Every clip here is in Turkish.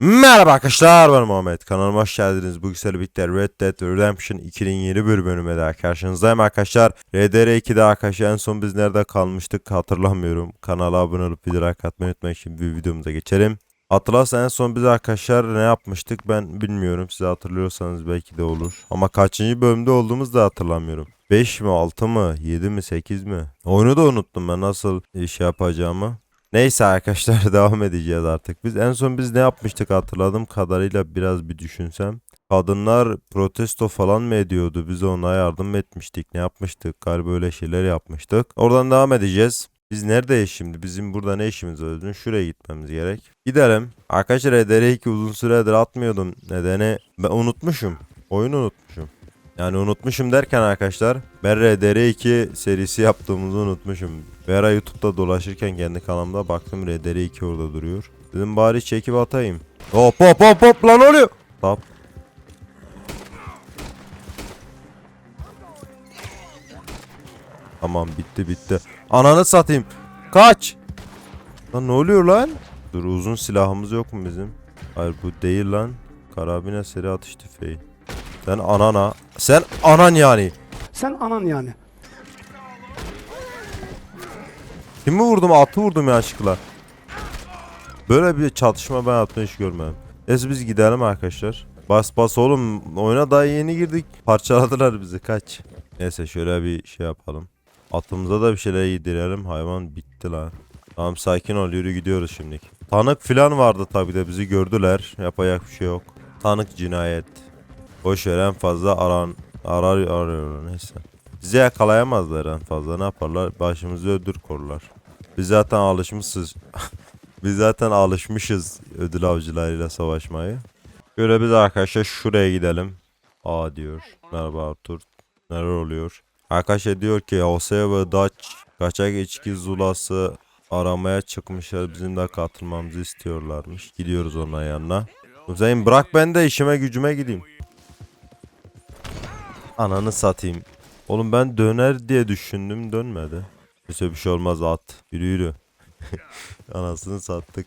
Merhaba arkadaşlar ben Muhammed kanalıma hoş geldiniz. Bu güzel birlikte Red Dead Redemption 2'nin yeni bir bölümüyle daha karşınızdayım arkadaşlar. RDR2'de arkadaşlar en son biz nerede kalmıştık hatırlamıyorum. Kanala abone olup video like atmayı unutmayın. Şimdi bir videomuza geçelim. Hatırlarsan en son biz arkadaşlar ne yapmıştık ben bilmiyorum. Siz hatırlıyorsanız belki de olur. Ama kaçıncı bölümde olduğumuzu da hatırlamıyorum. 5 mi 6 mı 7 mi 8 mi? Oyunu da unuttum ben nasıl iş yapacağımı. Neyse arkadaşlar devam edeceğiz artık. Biz en son biz ne yapmıştık hatırladığım kadarıyla biraz bir düşünsem. Kadınlar protesto falan mı ediyordu? Biz ona yardım etmiştik. Ne yapmıştık? Galiba öyle şeyler yapmıştık. Oradan devam edeceğiz. Biz neredeyiz şimdi? Bizim burada ne işimiz var? Şuraya gitmemiz gerek. Gidelim. Arkadaşlar EDR2 uzun süredir atmıyordum. Nedeni ben unutmuşum. Oyunu unutmuşum. Yani unutmuşum derken arkadaşlar ben RDR2 serisi yaptığımızı unutmuşum. Ara YouTube'da dolaşırken kendi kanalımda baktım RDR2 orada duruyor. Dedim bari çekip atayım. Hop hop hop hop lan oluyor. Tap. Tamam bitti bitti. Ananı satayım. Kaç. Lan ne oluyor lan? Dur uzun silahımız yok mu bizim? Hayır bu değil lan. Karabine seri atış tüfeği. Sen anana. Sen anan yani. Sen anan yani. Kimi vurdum? Atı vurdum yanlışlıkla. Böyle bir çatışma ben hayatımda hiç görmedim. Neyse biz gidelim arkadaşlar. Bas bas oğlum. Oyuna daha yeni girdik. Parçaladılar bizi kaç. Neyse şöyle bir şey yapalım. Atımıza da bir şeyler yedirelim. Hayvan bitti lan. Tamam sakin ol yürü gidiyoruz şimdi. Tanık filan vardı tabi de bizi gördüler. Yapacak bir şey yok. Tanık cinayet. Boş ver en fazla aran arar arıyor neyse. Bizi yakalayamazlar en fazla ne yaparlar? Başımızı ödür korlar. Biz zaten alışmışız. biz zaten alışmışız ödül avcılarıyla savaşmayı. Böyle biz arkadaşlar şuraya gidelim. Aa diyor. Merhaba Artur. Neler oluyor? Arkadaşlar diyor ki Jose ve Dutch kaçak içki zulası aramaya çıkmışlar. Bizim de katılmamızı istiyorlarmış. Gidiyoruz onların yanına. Hüseyin bırak ben de işime gücüme gideyim. Ananı satayım. Oğlum ben döner diye düşündüm dönmedi. Neyse bir şey olmaz at. Yürü yürü. Anasını sattık.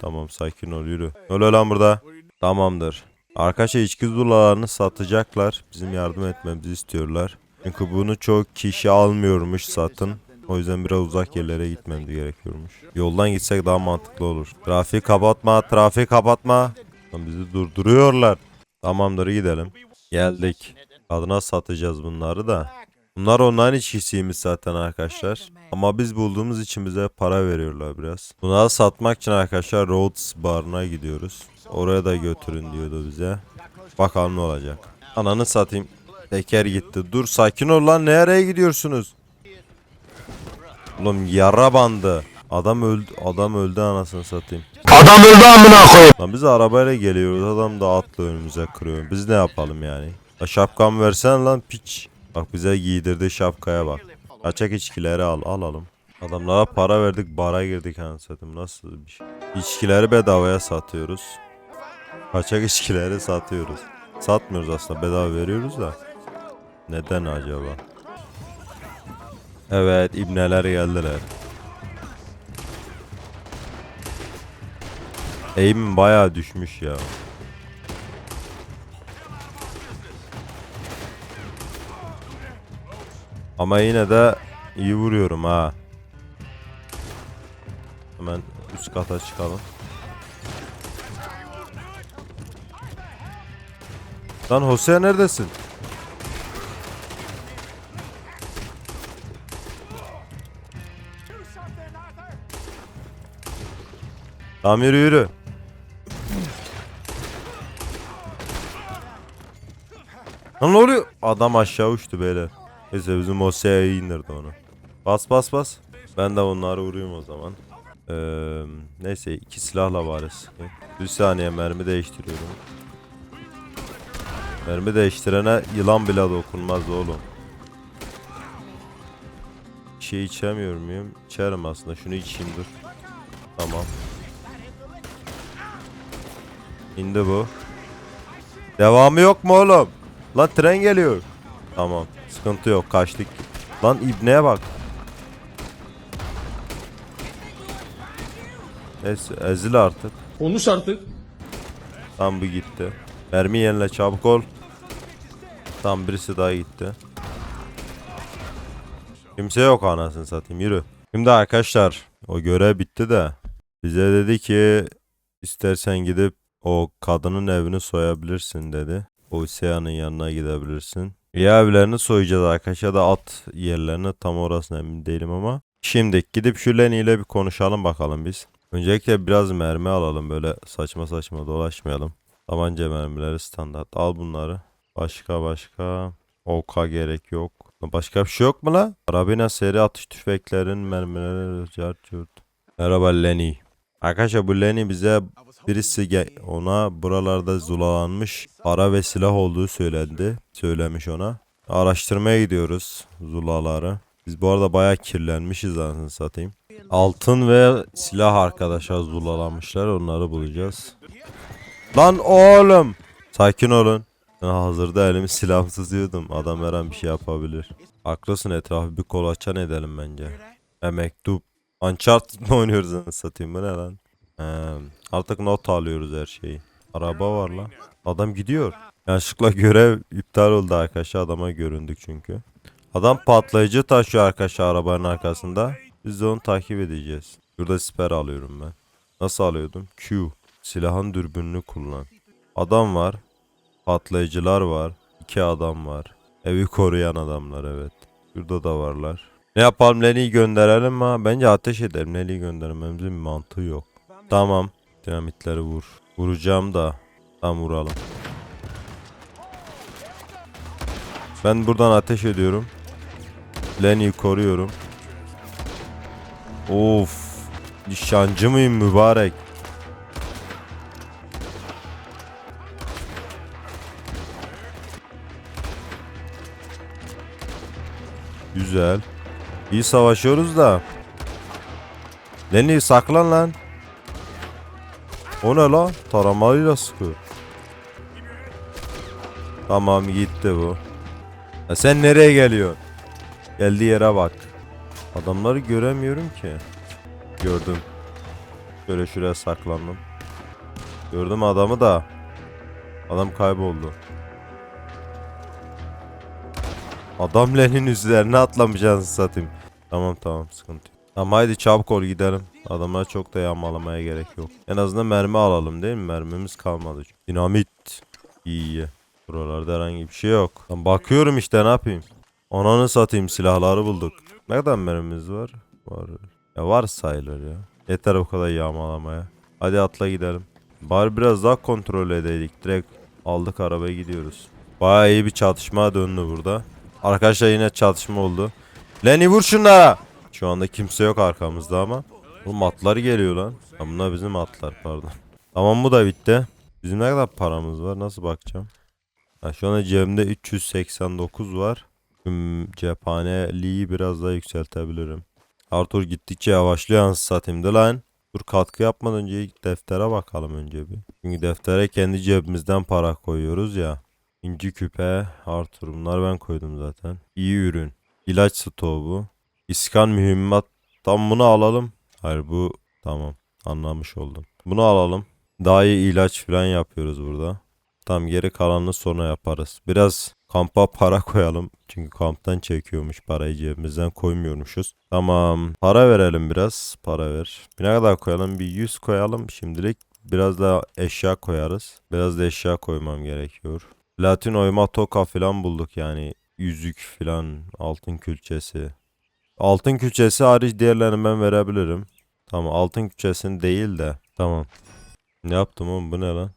Tamam sakin ol yürü. Öyle lan burada. Tamamdır. Arkadaşlar içki zulalarını satacaklar. Bizim yardım etmemizi istiyorlar. Çünkü bunu çok kişi almıyormuş satın. O yüzden biraz uzak yerlere gitmemiz gerekiyormuş. Yoldan gitsek daha mantıklı olur. Trafik kapatma, trafik kapatma. Lan bizi durduruyorlar. Tamamdır gidelim. Geldik. Kadına satacağız bunları da. Bunlar onların içkisiymiş zaten arkadaşlar. Ama biz bulduğumuz için bize para veriyorlar biraz. Bunları satmak için arkadaşlar Rhodes barına gidiyoruz. Oraya da götürün diyordu bize. Bakalım ne olacak. Ananı satayım. Teker gitti. Dur sakin ol lan nereye gidiyorsunuz? Oğlum yara bandı. Adam öldü. Adam öldü anasını satayım. Adam öldü amına koyayım. Lan biz arabayla geliyoruz. Adam da atla önümüze kırıyor. Biz ne yapalım yani? Ya şapkamı versen lan piç. Bak bize giydirdi şapkaya bak. Kaçak içkileri al alalım. Adamlara para verdik bara girdik anasını satayım. Nasıl bir şey? İçkileri bedavaya satıyoruz. Kaçak içkileri satıyoruz. Satmıyoruz aslında bedava veriyoruz da. Neden acaba? Evet ibneler geldiler. Eğimim bayağı düşmüş ya. Ama yine de iyi vuruyorum ha. Hemen üst kata çıkalım. Lan Hosea neredesin? Tamam yürü yürü. Lan ne oluyor? Adam aşağı uçtu böyle. Neyse bizim Hosea'yı indirdi onu. Bas bas bas. Ben de onları vurayım o zaman. Ee, neyse iki silahla varız. Bir saniye mermi değiştiriyorum. Mermi değiştirene yılan bile dokunmaz oğlum. Bir şey içemiyor muyum? İçerim aslında. Şunu içeyim dur. Tamam. İndi bu. Devamı yok mu oğlum? Lan tren geliyor. Tamam. Sıkıntı yok. Kaçtık. Lan ibneye bak. Neyse ezil artık. Konuş artık. Tam bu gitti. Mermi yenile çabuk ol. Tam birisi daha gitti. Kimse yok anasını satayım yürü. Şimdi arkadaşlar o görev bitti de bize dedi ki istersen gidip o kadının evini soyabilirsin dedi. O Seya'nın yanına gidebilirsin. Ya evlerini soyacağız arkadaşlar da at yerlerini tam orasına emin değilim ama. Şimdi gidip şu Lenny ile bir konuşalım bakalım biz. Öncelikle biraz mermi alalım böyle saçma saçma dolaşmayalım. Tabanca mermileri standart. Al bunları. Başka başka. Oka gerek yok. Başka bir şey yok mu la? Karabina seri atış tüfeklerin mermileri. Merhaba Lenny. Arkadaşlar bu Lenny bize birisi ona buralarda zulalanmış para ve silah olduğu söylendi. Söylemiş ona. Araştırmaya gidiyoruz zulaları. Biz bu arada bayağı kirlenmişiz anasını satayım. Altın ve silah arkadaşlar zulalanmışlar onları bulacağız. Lan oğlum. Sakin olun. Ben hazırda elimi silah tutuyordum. Adam her an bir şey yapabilir. Haklısın etrafı bir kolaçan edelim bence. E mektup. Uncharted mı oynuyoruz anasını satayım bu ne lan? He, artık not alıyoruz her şeyi. Araba var lan. Adam gidiyor. Yanlışlıkla görev iptal oldu arkadaşlar. Adama göründük çünkü. Adam patlayıcı taşıyor arkadaşlar arabanın arkasında. Biz de onu takip edeceğiz. Burada siper alıyorum ben. Nasıl alıyordum? Q. Silahın dürbününü kullan. Adam var. Patlayıcılar var. İki adam var. Evi koruyan adamlar evet. Şurada da varlar. Ne yapalım Lenny'i gönderelim mi? Bence ateş edelim. Lenny'i göndermemizin bir mantığı yok. Tamam. Dinamitleri vur. Vuracağım da. Tam vuralım. Ben buradan ateş ediyorum. Lenny'i koruyorum. Of. Nişancı mıyım mübarek? Güzel. İyi savaşıyoruz da. Lenny saklan lan. O ne lan? Taramalıyla sıkıyor. Tamam gitti bu. Ya sen nereye geliyorsun? Geldiği yere bak. Adamları göremiyorum ki. Gördüm. Şöyle şuraya saklandım. Gördüm adamı da. Adam kayboldu. Adam Len'in üzerine atlamış anasını satayım. Tamam tamam sıkıntı yok. Tamam haydi çabuk ol gidelim. Adamlar çok da yağmalamaya gerek yok. En azından mermi alalım değil mi? Mermimiz kalmadı. Dinamit. İyi iyi. Buralarda herhangi bir şey yok. Ben bakıyorum işte ne yapayım. Ananı satayım silahları bulduk. Ne kadar mermimiz var? Var. Ya var sayılır ya. Yeter bu kadar yağmalamaya. Hadi atla gidelim. Bari biraz daha kontrol edeydik. Direkt aldık arabaya gidiyoruz. Bayağı iyi bir çatışma döndü burada. Arkadaşlar yine çatışma oldu. Lenny vur şunlara. Şu anda kimse yok arkamızda ama. Bu atlar geliyor lan. Ha, bunlar bizim atlar pardon. Tamam bu da bitti. Bizim ne kadar paramız var nasıl bakacağım. Ha, şu anda cebimde 389 var. Tüm cephaneliği biraz daha yükseltebilirim. Arthur gittikçe yavaşlıyor da lan. Dur katkı yapmadan önce deftere bakalım önce bir. Çünkü deftere kendi cebimizden para koyuyoruz ya. İnci küpe, Arthur bunlar ben koydum zaten. İyi ürün. İlaç stoğu. İskan mühimmat. Tam bunu alalım. Hayır bu tamam anlamış oldum. Bunu alalım. Daha iyi ilaç falan yapıyoruz burada. Tam geri kalanını sonra yaparız. Biraz kampa para koyalım. Çünkü kamptan çekiyormuş parayı cebimizden koymuyormuşuz. Tamam. Para verelim biraz. Para ver. Bir ne kadar koyalım? Bir 100 koyalım şimdilik. Biraz da eşya koyarız. Biraz da eşya koymam gerekiyor. Platin oyma toka falan bulduk yani. Yüzük falan. Altın külçesi. Altın külçesi hariç diğerlerini ben verebilirim. Tamam altın külçesini değil de. Tamam. Ne yaptım oğlum bu ne lan?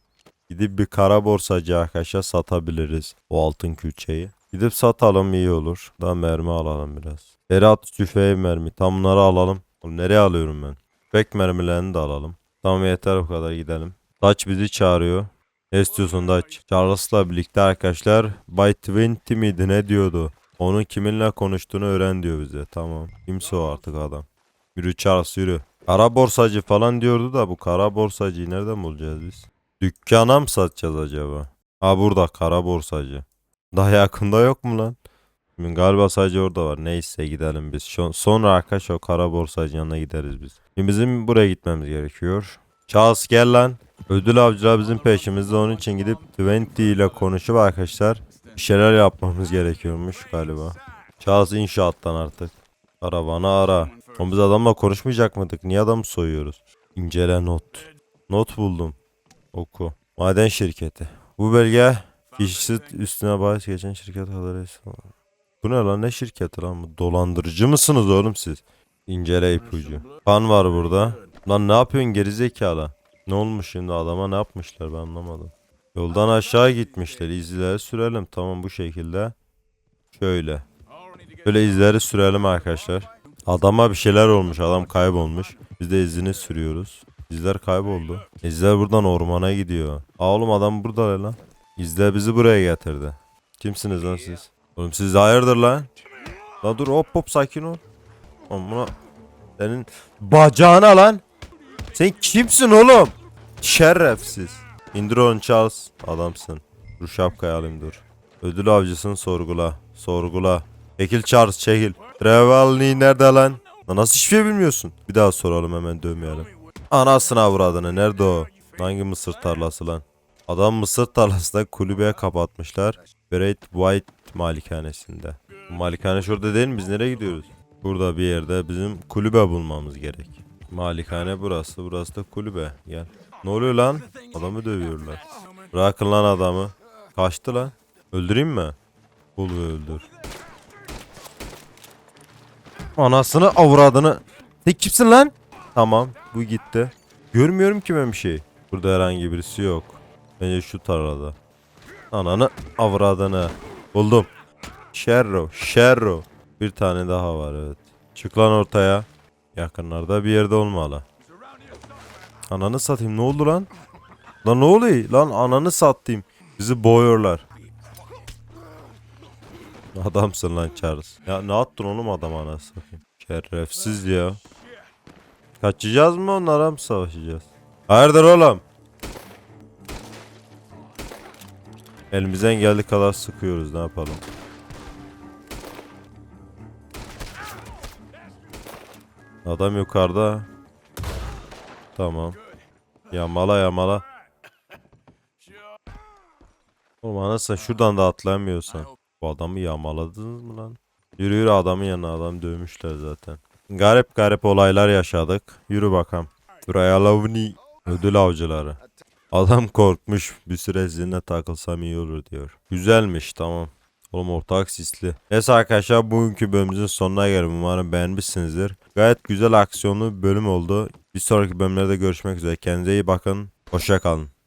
Gidip bir kara borsacı arkadaşa satabiliriz o altın külçeyi. Gidip satalım iyi olur. Daha mermi alalım biraz. Berat tüfeği mermi. Tam bunları alalım. Oğlum nereye alıyorum ben? Tüfek mermilerini de alalım. Tamam yeter bu kadar gidelim. Dutch bizi çağırıyor. Ne istiyorsun Dutch? Charles'la birlikte arkadaşlar Bay Twenty miydi ne diyordu? Onun kiminle konuştuğunu öğren diyor bize. Tamam. Kimse o artık adam. Yürü Charles yürü. Kara borsacı falan diyordu da bu kara borsacıyı nereden bulacağız biz? Dükkana mı satacağız acaba? Ha burada kara borsacı. Daha yakında yok mu lan? Şimdi Galiba sadece orada var. Neyse gidelim biz. Sonra arkadaş o kara borsacı yanına gideriz biz. Şimdi bizim buraya gitmemiz gerekiyor. Charles gel lan. Ödül avcılar bizim peşimizde onun için gidip 20 ile konuşup arkadaşlar bir şeyler yapmamız gerekiyormuş galiba. Charles inşaattan artık. Arabanı ara. Ama biz adamla konuşmayacak mıydık? Niye adamı soyuyoruz? İncele not. Not buldum. Oku. Maden şirketi. Bu belge kişisi üstüne bahis geçen şirket kadar Bu ne lan ne şirketi lan bu? Dolandırıcı mısınız oğlum siz? İncele ipucu. Kan var burada. Lan ne yapıyorsun gerizekalı? Ne olmuş şimdi adama ne yapmışlar ben anlamadım. Yoldan aşağı gitmişler. İzleri sürelim. Tamam bu şekilde. Şöyle. Böyle izleri sürelim arkadaşlar. Adama bir şeyler olmuş. Adam kaybolmuş. Biz de izini sürüyoruz. İzler kayboldu. İzler buradan ormana gidiyor. Aa oğlum adam burada lan. İzler bizi buraya getirdi. Kimsiniz lan siz? Oğlum siz hayırdır lan? La dur hop hop sakin ol. Oğlum buna senin bacağına lan. Sen kimsin oğlum? Şerefsiz. İndir onu Charles. Adamsın. Dur şapkayı alayım dur. Ödül avcısın sorgula. Sorgula. Çekil Charles çekil. Trevalny nerede lan? Lan nasıl hiçbir şey bilmiyorsun? Bir daha soralım hemen dövmeyelim. Anasını avradını nerede o? Hangi mısır tarlası lan? Adam mısır tarlasında kulübeye kapatmışlar. Great White malikanesinde. Malikane şurada değil mi? Biz nereye gidiyoruz? Burada bir yerde bizim kulübe bulmamız gerek. Malikane burası. Burası da kulübe. Gel. Ne oluyor lan? Adamı dövüyorlar. Bırakın lan adamı. Kaçtı lan. Öldüreyim mi? Bul ve öldür. Anasını avradını. Sen kimsin lan? Tamam bu gitti. Görmüyorum ki ben bir şey. Burada herhangi birisi yok. Bence şu tarlada. Ananı avradını. Buldum. Sherro. Sherro. Bir tane daha var evet. Çık lan ortaya. Yakınlarda bir yerde olmalı. Ananı satayım ne oldu lan? Lan ne oluyor? Lan ananı satayım. Bizi boğuyorlar. Adamsın lan Charles. Ya ne attın oğlum adam anası satayım. Şerefsiz ya. Kaçacağız mı onlara mı savaşacağız? Hayırdır oğlum? Elimizden geldiği kadar sıkıyoruz ne yapalım. Adam yukarıda. Tamam. Yamala yamala. Oğlum anasını şuradan da atlayamıyorsan. Bu adamı yamaladınız mı lan? Yürü yürü adamın yanına adam dövmüşler zaten. Garip garip olaylar yaşadık. Yürü bakalım. Buraya. Ödül avcıları. Adam korkmuş. Bir süre sizinle takılsam iyi olur diyor. Güzelmiş tamam. Oğlum ortak sisli. Neyse arkadaşlar bugünkü bölümümüzün sonuna geldim. Umarım beğenmişsinizdir. Gayet güzel aksiyonlu bölüm oldu. Bir sonraki bölümlerde görüşmek üzere. Kendinize iyi bakın. Hoşça kalın.